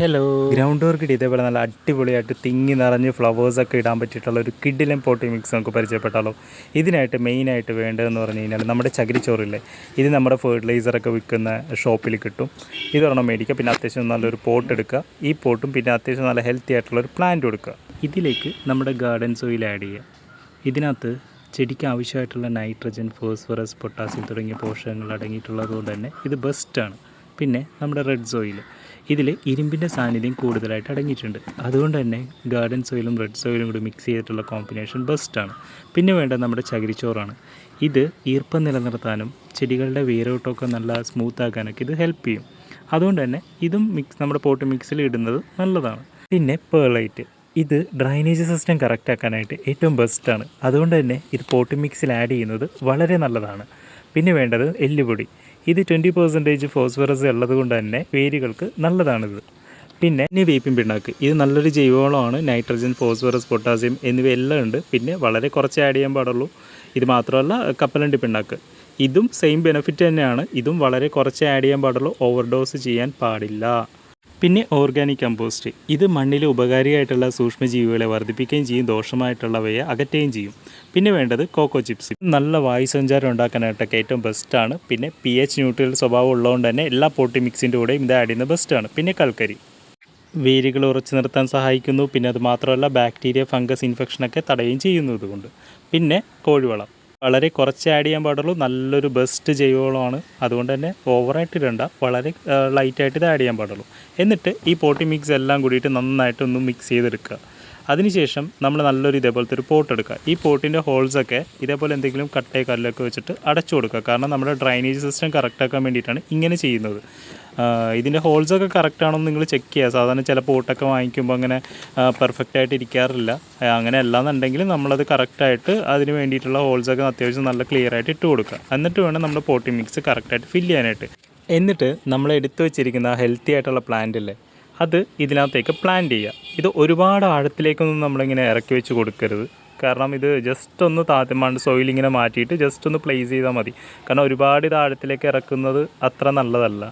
Hello ground വർക്കിട്ട് ഇതേപോലെ നല്ല അടിപൊളിയായിട്ട് തിങ്ങി നിറഞ്ഞ് ഫ്ലവേഴ്സൊക്കെ ഇടാൻ പറ്റിയിട്ടുള്ള ഒരു കിഡിലും പോട്ടി മിക്സ് നമുക്ക് പരിചയപ്പെട്ടാലോ. ഇതിനായിട്ട് മെയിനായിട്ട് വേണ്ടതെന്ന് പറഞ്ഞു കഴിഞ്ഞാൽ നമ്മുടെ ചകിരിച്ചോറില്ലേ ഇത് നമ്മുടെ ഫെർട്ടിലൈസറൊക്കെ വിൽക്കുന്ന ഷോപ്പിൽ കിട്ടും. ഇത് ഇതൊരെണ്ണം മേടിക്കുക പിന്നെ അത്യാവശ്യം നല്ലൊരു പോട്ട് എടുക്കുക. ഈ പോട്ടും പിന്നെ അത്യാവശ്യം നല്ല ഹെൽത്തി ആയിട്ടുള്ള ഒരു പ്ലാന്റ് കൊടുക്കുക. ഇതിലേക്ക് നമ്മുടെ ഗാർഡൻ സോയിൽ ആഡ് ചെയ്യുക. ഇതിനകത്ത് ചെടിക്ക് ആവശ്യമായിട്ടുള്ള നൈട്രജൻ ഫോസ്ഫറസ് പൊട്ടാസ്യം തുടങ്ങിയ പോഷകങ്ങൾ അടങ്ങിയിട്ടുള്ളത് കൊണ്ട് തന്നെ ഇത് ബെസ്റ്റാണ് പിന്നെ നമ്മുടെ റെഡ് സോയിൽ ഇതിൽ ഇരുമ്പിന്റെ സാന്നിധ്യം കൂടുതലായിട്ട് അടങ്ങിയിട്ടുണ്ട്. അതുകൊണ്ട് തന്നെ ഗാർഡൻ സോയിലും റെഡ് സോയിലും കൂടി മിക്സ് ചെയ്തിട്ടുള്ള കോമ്പിനേഷൻ ബെസ്റ്റാണ് പിന്നെ വേണ്ടത് നമ്മുടെ ചകിരിച്ചോറാണ്. ഇത് ഈർപ്പം നിലനിർത്താനും ചെടികളുടെ വേരോട്ടമൊക്കെ നല്ല സ്മൂത്ത് ആക്കാനൊക്കെ ഇത് ഹെൽപ്പ് ചെയ്യും. അതുകൊണ്ട് തന്നെ ഇതും മിക്സ് നമ്മുടെ പോട്ട് മിക്സിൽ ഇടുന്നത് നല്ലതാണ്. പിന്നെ പേളൈറ്റ് ഇത് ഡ്രൈനേജ് സിസ്റ്റം കറക്റ്റ് ആക്കാനായിട്ട് ഏറ്റവും ബെസ്റ്റാണ് അതുകൊണ്ട് തന്നെ ഇത് പോട്ട് മിക്സിൽ ആഡ് ചെയ്യുന്നത് വളരെ നല്ലതാണ്. പിന്നെ വേണ്ടത് എല്ലുപൊടി. ഇത് ട്വന്റി പെർസെന്റേജ് ഫോസ്ഫറസ് ഉള്ളത് കൊണ്ട് തന്നെ വേരുകൾക്ക് നല്ലതാണിത്. പിന്നെ ഇനി വേപ്പിൻ പിണ്ണാക്ക്. ഇത് നല്ലൊരു ജൈവവളമാണ്. നൈട്രജൻ ഫോസ്ഫറസ് പൊട്ടാസ്യം എന്നിവയെല്ലാം ഉണ്ട്. പിന്നെ വളരെ കുറച്ച് ആഡ് ചെയ്യാൻ പാടുള്ളൂ. ഇത് മാത്രമല്ല കപ്പലണ്ടി പിണ്ണാക്ക്. ഇതും സെയിം ബെനിഫിറ്റ് തന്നെയാണ്. ഇതും വളരെ കുറച്ച് ആഡ് ചെയ്യാൻ പാടുള്ളൂ. ഓവർഡോസ് ചെയ്യാൻ പാടില്ല. പിന്നെ ഓർഗാനിക് കമ്പോസ്റ്റ്. ഇത് മണ്ണിലെ ഉപകാരിയായിട്ടുള്ള സൂക്ഷ്മജീവികളെ വർദ്ധിപ്പിക്കുകയും ചെയ്യും ദോഷമായിട്ടുള്ളവയെ അകറ്റുകയും ചെയ്യും. പിന്നെ വേണ്ടത് കോക്കോ ചിപ്സ് നല്ല വായു സഞ്ചാരം ഉണ്ടാക്കാനായിട്ടൊക്കെ ഏറ്റവും ബെസ്റ്റാണ് പിന്നെ പി എച്ച് ന്യൂട്രൽ സ്വഭാവം ഉള്ളതുകൊണ്ട് തന്നെ എല്ലാ പോട്ടി മിക്സിന്റെ കൂടെയും ഇത് ആഡ് ചെയ്യുന്നത് ബെസ്റ്റാണ് പിന്നെ കൽക്കരി. വേരുകൾ ഉറച്ചു നിർത്താൻ സഹായിക്കുന്നു. പിന്നെ അത് മാത്രമല്ല ബാക്ടീരിയ ഫംഗസ് ഇൻഫെക്ഷനൊക്കെ തടയുകയും ചെയ്യുന്നു ഇതുകൊണ്ട്. പിന്നെ കോഴിവളം. വളരെ കുറച്ച് ആഡ് ചെയ്യാൻ പാടുള്ളൂ. നല്ലൊരു ബെസ്റ്റ് ജൈവവളമാണ് അതുകൊണ്ട് തന്നെ ഓവറായിട്ട് ഇടണ്ട. വളരെ ലൈറ്റായിട്ട് ഇത് ആഡ് ചെയ്യാൻ പാടുള്ളൂ. എന്നിട്ട് ഈ പോട്ടി മിക്സ് എല്ലാം കൂടിയിട്ട് നന്നായിട്ട് ഒന്ന് മിക്സ് ചെയ്തെടുക്കുക. അതിനുശേഷം നമ്മൾ നല്ലൊരു ഇതേപോലത്തെ ഒരു പോട്ട് എടുക്കുക. ഈ പോട്ടിന്റെ ഹോൾസൊക്കെ ഇതേപോലെ എന്തെങ്കിലും കട്ടയോ കല്ലൊക്കെ വെച്ചിട്ട് അടച്ചു കൊടുക്കുക. കാരണം നമ്മുടെ ഡ്രൈനേജ് സിസ്റ്റം കറക്റ്റ് ആക്കാൻ വേണ്ടിയിട്ടാണ് ഇങ്ങനെ ചെയ്യുന്നത്. ഇതിന്റെ ഹോൾസൊക്കെ കറക്റ്റ് എന്ന് നിങ്ങൾ ചെക്ക് ചെയ്യുക. സാധാരണ ചില പോട്ടൊക്കെ വാങ്ങിക്കുമ്പോൾ അങ്ങനെ പെർഫെക്റ്റ് ആയിട്ട് ഇരിക്കാറില്ല. അങ്ങനെ അല്ലാന്നുണ്ടെങ്കിൽ നമ്മളത് കറക്റ്റായിട്ട് അതിന് വേണ്ടിയിട്ടുള്ള ഹോൾസൊക്കെ അത്യാവശ്യം നല്ല ക്ലിയർ ആയിട്ട് ഇട്ട് കൊടുക്കുക. എന്നിട്ട് വേണം നമ്മുടെ പോട്ടി മിക്സ് കറക്റ്റായിട്ട് ഫില്ല് ചെയ്യാനായിട്ട്. എന്നിട്ട് നമ്മൾ എടുത്തു വെച്ചിരിക്കുന്ന ഹെൽത്തി ആയിട്ടുള്ള പ്ലാന്റ് അല്ലേ അത് ഇതിനകത്തേക്ക് പ്ലാൻ ചെയ്യുക ഇത് ഒരുപാട് ആഴത്തിലേക്കൊന്നും നമ്മളിങ്ങനെ ഇറക്കി വെച്ച് കൊടുക്കരുത്. കാരണം ഇത് ജസ്റ്റ് ഒന്ന് താത്തമാണ്ട് സോയിൽ ഇങ്ങനെ മാറ്റിയിട്ട് ജസ്റ്റ് ഒന്ന് പ്ലേസ് ചെയ്താൽ മതി. കാരണം ഒരുപാട് ഇത് ആഴത്തിലേക്ക് ഇറക്കുന്നത് അത്ര നല്ലതല്ല.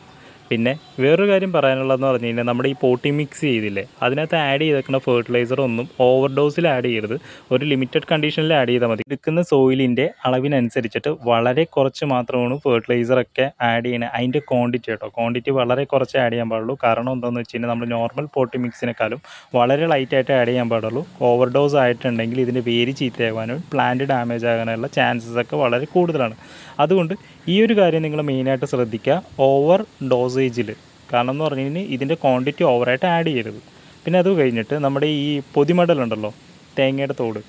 പിന്നെ വേറൊരു കാര്യം പറയാനുള്ളതെന്ന് പറഞ്ഞു കഴിഞ്ഞാൽ നമ്മുടെ ഈ പോട്ടി മിക്സ് ചെയ്തില്ലേ അതിനകത്ത് ആഡ് ചെയ്തേക്കുന്ന ഫെർട്ടിലൈസർ ഒന്നും ഓവർ ഡോസിൽ ആഡ് ചെയ്യരുത്. ഒരു ലിമിറ്റഡ് കണ്ടീഷനിൽ ആഡ് ചെയ്താൽ മതി. എടുക്കുന്ന സോയിലിന്റെ അളവിനനുസരിച്ചിട്ട് വളരെ കുറച്ച് മാത്രമാണ് ഫെർട്ടിലൈസർ ഒക്കെ ആഡ് ചെയ്യുന്നത് അതിന്റെ ക്വാണ്ടിറ്റി കേട്ടോ. ക്വാണ്ടിറ്റി വളരെ കുറച്ച് ആഡ് ചെയ്യാൻ പാടുള്ളൂ. കാരണം എന്താണെന്ന് വെച്ച് കഴിഞ്ഞാൽ നമ്മൾ നോർമൽ പോട്ടി മിക്സിനേക്കാളും വളരെ ലൈറ്റായിട്ട് ആഡ് ചെയ്യാൻ പാടുള്ളൂ. ഓവർ ഡോസ് ആയിട്ടുണ്ടെങ്കിൽ ഇതിന്റെ വേര് ചീത്തയാകാനും പ്ലാന്റ് ഡാമേജ് ആകാനുള്ള ചാൻസസ് ഒക്കെ വളരെ കൂടുതലാണ്. അതുകൊണ്ട് ഈ ഒരു കാര്യം നിങ്ങൾ മെയിനായിട്ട് ശ്രദ്ധിക്കുക. ഓവർ ഡോസേജിൽ കാരണം എന്ന് പറഞ്ഞു കഴിഞ്ഞാൽ ഇതിന്റെ ക്വാണ്ടിറ്റി ഓവറായിട്ട് ആഡ് ചെയ്യരുത്. പിന്നെ അത് കഴിഞ്ഞിട്ട് നമ്മുടെ ഈ പൊതിമടലുണ്ടല്ലോ തേങ്ങയുടെ തോട്.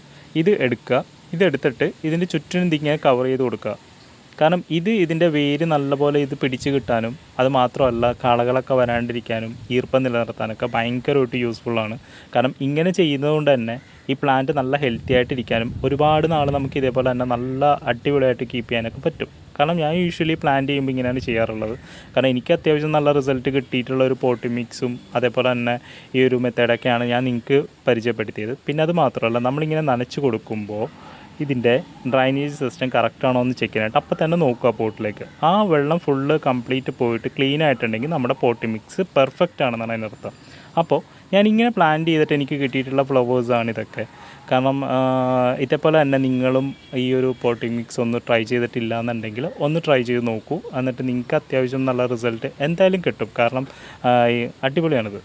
ഇത് എടുക്കുക ഇതെടുത്തിട്ട് ഇതിന്റെ ചുറ്റിനും ഇതിങ്ങനെ കവർ ചെയ്ത് കൊടുക്കുക. കാരണം ഇത് ഇതിന്റെ വേര് നല്ലപോലെ ഇത് പിടിച്ച് കിട്ടാനും അത് മാത്രമല്ല കളകളൊക്കെ വരാണ്ടിരിക്കാനും ഈർപ്പം നിലനിർത്താനൊക്കെ ഭയങ്കരമായിട്ട് യൂസ്ഫുള്ളാണ് കാരണം ഇങ്ങനെ ചെയ്യുന്നതുകൊണ്ട് തന്നെ ഈ പ്ലാന്റ് നല്ല ഹെൽത്തി ആയിട്ടിരിക്കാനും ഒരുപാട് നാൾ നമുക്ക് ഇതേപോലെ തന്നെ നല്ല അടിപൊളിയായിട്ട് കീപ്പ് ചെയ്യാനൊക്കെ പറ്റും. കാരണം ഞാൻ യൂഷ്വലി പ്ലാൻ ചെയ്യുമ്പോൾ ഇങ്ങനെയാണ് ചെയ്യാറുള്ളത്. കാരണം എനിക്ക് അത്യാവശ്യം നല്ല റിസൾട്ട് കിട്ടിയിട്ടുള്ള ഒരു പോട്ടി മിക്സും അതേപോലെ തന്നെ ഈ ഒരു മെത്തേഡൊക്കെയാണ് ഞാൻ നിങ്ങൾക്ക് പരിചയപ്പെടുത്തിയത്. പിന്നെ അത് മാത്രമല്ല നമ്മളിങ്ങനെ നനച്ച് കൊടുക്കുമ്പോൾ ഇതിന്റെ ഡ്രൈനേജ് സിസ്റ്റം കറക്റ്റ് ആണോ എന്ന് ചെക്ക് ചെയ്യാനായിട്ട് അപ്പോൾ തന്നെ നോക്കുക പോട്ടിലേക്ക് ആ വെള്ളം ഫുള്ള് കംപ്ലീറ്റ് പോയിട്ട് ക്ലീൻ ആയിട്ടുണ്ടെങ്കിൽ നമ്മുടെ പോട്ടി മിക്സ് പെർഫെക്റ്റ് ആണെന്നാണ് അതിനർത്ഥം. അപ്പോൾ ഞാൻ ഇങ്ങനെ പ്ലാൻ ചെയ്തിട്ട് എനിക്ക് കിട്ടിയിട്ടുള്ള ഫ്ലവേഴ്സാണ് ഇതൊക്കെ. കാരണം ഇതേപോലെ തന്നെ നിങ്ങളും ഈ ഒരു പോട്ടിംഗ് മിക്സ് ഒന്ന് ട്രൈ ചെയ്തിട്ടില്ല എന്നുണ്ടെങ്കിൽ ഒന്ന് ട്രൈ ചെയ്ത് നോക്കൂ. എന്നിട്ട് നിങ്ങൾക്ക് അത്യാവശ്യം നല്ല റിസൾട്ട് എന്തായാലും കിട്ടും. കാരണം അടിപൊളിയാണിത്.